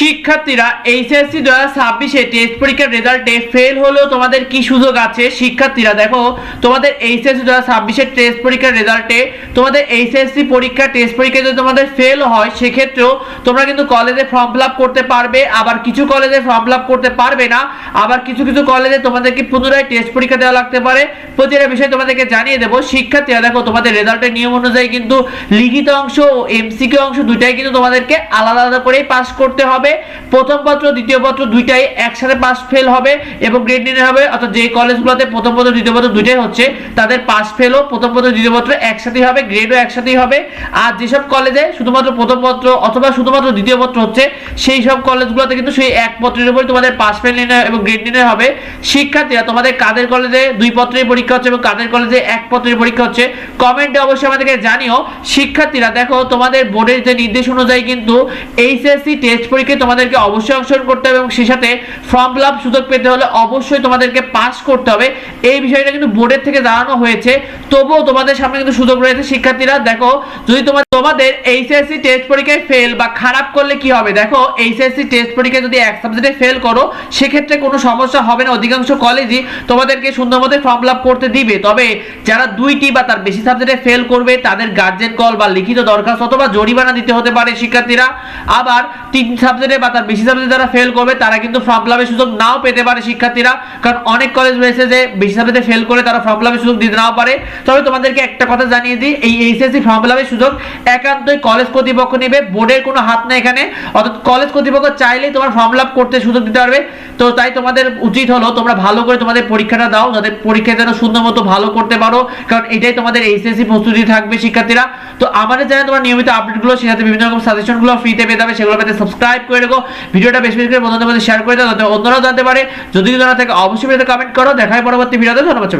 শিক্ষার্থীরা এইচএসসি দু হাজার ছাব্বিশে টেস্ট পরীক্ষার রেজাল্টে ফেল হলেও তোমাদের কি সুযোগ আছে? শিক্ষার্থীরা, দেখো, তোমাদের এইচএসসি দু হাজার ছাব্বিশের টেস্ট পরীক্ষার রেজাল্টে তোমাদের এইচএসসি পরীক্ষা টেস্ট পরীক্ষা যদি তোমাদের ফেল হয়, সেক্ষেত্রেও তোমরা কিন্তু কলেজে ফর্ম ফিল আপ করতে পারবে, আবার কিছু কলেজে ফর্ম ফিল আপ করতে পারবে না, আবার কিছু কিছু কলেজে তোমাদেরকে পুনরায় টেস্ট পরীক্ষা দেওয়া লাগতে পারে। প্রতিটা বিষয় তোমাদেরকে জানিয়ে দেবো। শিক্ষার্থীরা, দেখো, তোমাদের রেজাল্টের নিয়ম অনুযায়ী কিন্তু লিখিত অংশ ও এমসিকিউ অংশ দুটাই কিন্তু তোমাদেরকে আলাদা আলাদা করেই পাস করতে হবে। প্রথম পত্র, দ্বিতীয় পত্র দুইটাই একসাথে পাস ফেল হবে এবং গ্রেড নির্ণয় হবে। অর্থাৎ যে কলেজগুলোতে প্রথম পত্র, দ্বিতীয় পত্র দুইটাই হচ্ছে, তাদের পাস ফেলও প্রথম পত্র, দ্বিতীয় পত্র একসাথেই হবে গ্রেডও একসাথেই হবে। আর যেসব কলেজে শুধুমাত্র প্রথম পত্র অথবা শুধুমাত্র দ্বিতীয় পত্র হচ্ছে, সেই সব কলেজগুলোতে কিন্তু সেই এক পত্রের উপরে তোমাদের পাস ফেল নির্ণয় এবং গ্রেড নির্ণয় হবে। শিক্ষার্থীরা তোমাদের কাদের কলেজে দুই পত্রের পরীক্ষা হচ্ছে এবং কাদের কলেজে এক পত্রের পরীক্ষা হচ্ছে কমেন্টে অবশ্যই আমাদেরকে জানিও। শিক্ষার্থীরা, দেখো তোমাদের বোর্ডের যে নির্দেশ অনুযায়ী কিন্তু এইচএসসি টেস্ট পরীক্ষায় তোমাদেরকে অবশ্যই অংশগ্রহণ করতে হবে এবং সেই সাথে ফর্ম ফিল আপ সুযোগ পেতে হলে অবশ্যই তোমাদেরকে পাস করতে হবে। এই বিষয়টা কিন্তু বোর্ডের থেকে জানানো হয়েছে। তবুও তোমাদের সামনে কিন্তু সুযোগ রয়েছে, শিক্ষার্থীরা। দেখো, যদি তোমার তোমাদের এইচএসসি টেস্ট পরীক্ষায় ফেল বা খারাপ করলে কি হবে? দেখো, এইচএসসি টেস্ট পরীক্ষায় যদি এক সাবজেক্টে ফেল করো, সেক্ষেত্রে কোনো সমস্যা হবে না। অধিকাংশ কলেজই তোমাদেরকে সুন্দর মতো ফর্ম ফিল আপ করতে দিবে। তবে যারা দুইটি বা তার বেশি সাবজেক্টে ফেল করবে, তাদের গার্জেন কল বা লিখিত দরখাস্ত অথবা জরিমানা দিতে হতে পারে শিক্ষার্থীরা। আবার তিন সাবজেক্টে বা তার বেশি সাবজেক্টে যারা ফেল করবে, তারা কিন্তু ফর্ম আপের সুযোগ নাও পেতে পারে শিক্ষার্থীরা। কারণ অনেক কলেজ রয়েছে যে বেশি সাবজেক্টে ফেল করে তারা ফর্ম আপের সুযোগ দিতে নাও পারে। তবে তোমাদেরকে একটা কথা জানিয়ে দিই, এই এইচএসসি ফর্ম আপের সুযোগ একান্তই কলেজ কর্তৃপক্ষ নেবে। বোর্ডের কোনো হাত নেই এখানে। অর্থাৎ কলেজ কর্তৃপক্ষ চাইলেই তোমার ফর্ম আপ করতে সুযোগ দিতে পারবে। তো তাই তোমাদের উচিত হলো তোমরা ভালো করে তোমাদের পরীক্ষাটা দাও, যাতে পরীক্ষা যেন সুন্দর মতো ভালো করতে পারো। কারণ এটাই তোমাদের এইচএসসি প্রস্তুতি থাকবে শিক্ষার্থীরা। তো আমাদের চ্যানেলে তোমার নিয়মিত আপডেটগুলো সাথে বিভিন্ন রকম সাজেশনগুলো ফ্রিতে পেয়ে যাবে। সেগুলো পেতে সাবস্ক্রাইব করে রেখো। ভিডিওটা বেশি বেশি করে বন্ধুদের মধ্যে শেয়ার করে দাও, যাতে অন্যরাও জানতে পারে। যদি জানা থাকে অবশ্যই কমেন্ট করো। দেখায় পরবর্তী ভিডিওতে। ধন্যবাদ